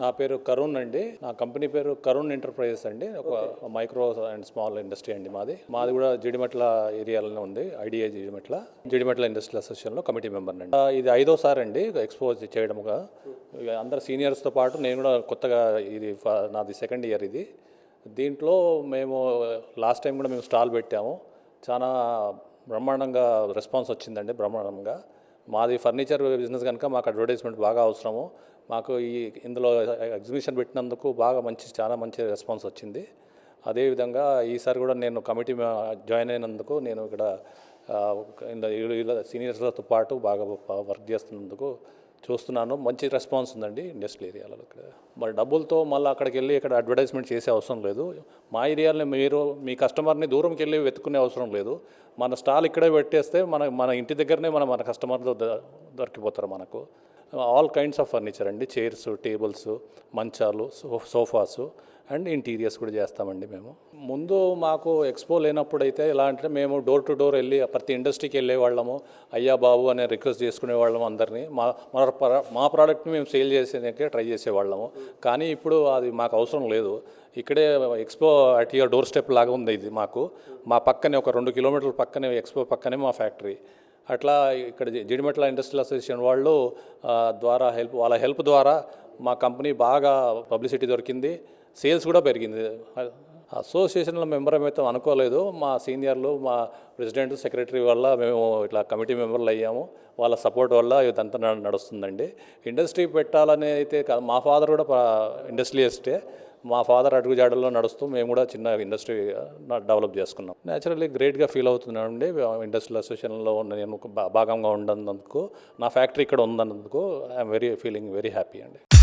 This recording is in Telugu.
నా పేరు కరుణ్ అండి. నా కంపెనీ పేరు కరుణ్ ఎంటర్ప్రైజెస్ అండి. ఒక మైక్రో అండ్ స్మాల్ ఇండస్ట్రీ అండి మాది. మాది కూడా జిడిమెట్ల ఏరియాలోనే ఉంది. ఐడిఐ జిడిమెట్ల. జిడిమెట్ల ఇండస్ట్రియల్ అసోసియేషన్లో కమిటీ మెంబర్ అండి ఇది ఐదోసారి అండి ఎక్స్పోజ్ చేయడముగా అందరు సీనియర్స్తో పాటు నేను కూడా కొత్తగా ఇది నాది సెకండ్ ఇయర్ ఇది. దీంట్లో మేము లాస్ట్ టైం కూడా మేము స్టాల్ పెట్టాము. చాలా బ్రహ్మాండంగా రెస్పాన్స్ వచ్చిందండి బ్రహ్మాండంగా. మాది ఫర్నిచర్ బిజినెస్ కనుక మాకు అడ్వర్టైజ్మెంట్ బాగా అవసరము. మాకు ఈ ఇందులో ఎగ్జిబిషన్ పెట్టినందుకు బాగా మంచి చాలా మంచి రెస్పాన్స్ వచ్చింది. అదేవిధంగా ఈసారి కూడా నేను కమిటీ జాయిన్ అయినందుకు నేను ఇక్కడ సీనియర్స్లతో సీనియర్స్తో పాటు బాగా వర్క్ చేస్తున్నందుకు చూస్తున్నాను. మంచి రెస్పాన్స్ ఉందండి ఇండస్ట్రియల్ ఏరియాలో ఇక్కడ. మరి డబ్బులతో మళ్ళీ అక్కడికి వెళ్ళి ఇక్కడ అడ్వర్టైజ్మెంట్ చేసే అవసరం లేదు. మా ఏరియాలో మీరు మీ కస్టమర్ని దూరంకి వెళ్ళి వెతుక్కునే అవసరం లేదు. మన స్టాల్ ఇక్కడే పెట్టేస్తే మన మన ఇంటి దగ్గరనే మన మన కస్టమర్లు దొరికిపోతారు మనకు. ఆల్ కైండ్స్ ఆఫ్ ఫర్నిచర్ అండి. చైర్స్ టేబుల్స్ మంచాలు సోఫాస్ సోఫాసు. అండ్ ఇంటీరియర్స్ కూడా చేస్తామండి మేము. ముందు మాకు ఎక్స్పో లేనప్పుడు అయితే ఎలా అంటే మేము డోర్ టు డోర్ వెళ్ళి ప్రతి ఇండస్ట్రీకి వెళ్ళే వాళ్ళము అయ్యా బాబు అనే రిక్వెస్ట్ చేసుకునే వాళ్ళము అందరినీ. మా మన ప్ర- మా ప్రోడక్ట్ని మేము సేల్ చేసేందుకే ట్రై చేసేవాళ్ళము కానీ ఇప్పుడు అది మాకు అవసరం లేదు. ఇక్కడే expo at your doorstep లాగా ఉంది ఇది మాకు. మా పక్కనే ఒక రెండు కిలోమీటర్ల పక్కనే ఎక్స్పో పక్కనే మా ఫ్యాక్టరీ. అట్లా ఇక్కడ జిడిమెట్ల ఇండస్ట్రియల్ అసోసియేషన్ వాళ్ళు ద్వారా హెల్ప్ వాళ్ళ హెల్ప్ ద్వారా మా కంపెనీ బాగా పబ్లిసిటీ దొరికింది సేల్స్ కూడా పెరిగింది. అసోసియేషన్లో మెంబర్ అయితే అనుకోలేదు మా సీనియర్లు మా ప్రెసిడెంట్ సెక్రటరీ వల్ల మేము ఇట్లా కమిటీ మెంబర్లు అయ్యాము. వాళ్ళ సపోర్ట్ వల్ల ఇదంతా నడుస్తుందండి. ఇండస్ట్రీ పెట్టాలని అయితే కాదు మా ఫాదర్ కూడా ఇండస్ట్రియలిస్టే. మా ఫాదర్ అడుగుజాడల్లో నడుస్తూ మేము కూడా చిన్న ఇండస్ట్రీ డెవలప్ చేసుకున్నాం. న్యాచురల్లీ గ్రేట్గా ఫీల్ అవుతున్నానండి. ఇండస్ట్రియల్ అసోసియేషన్లో ఉన్న నేను భా- భాగంగా ఉన్నందుకు నా ఫ్యాక్టరీ ఇక్కడ ఉన్నందుకు I'm very feeling very happy అండి.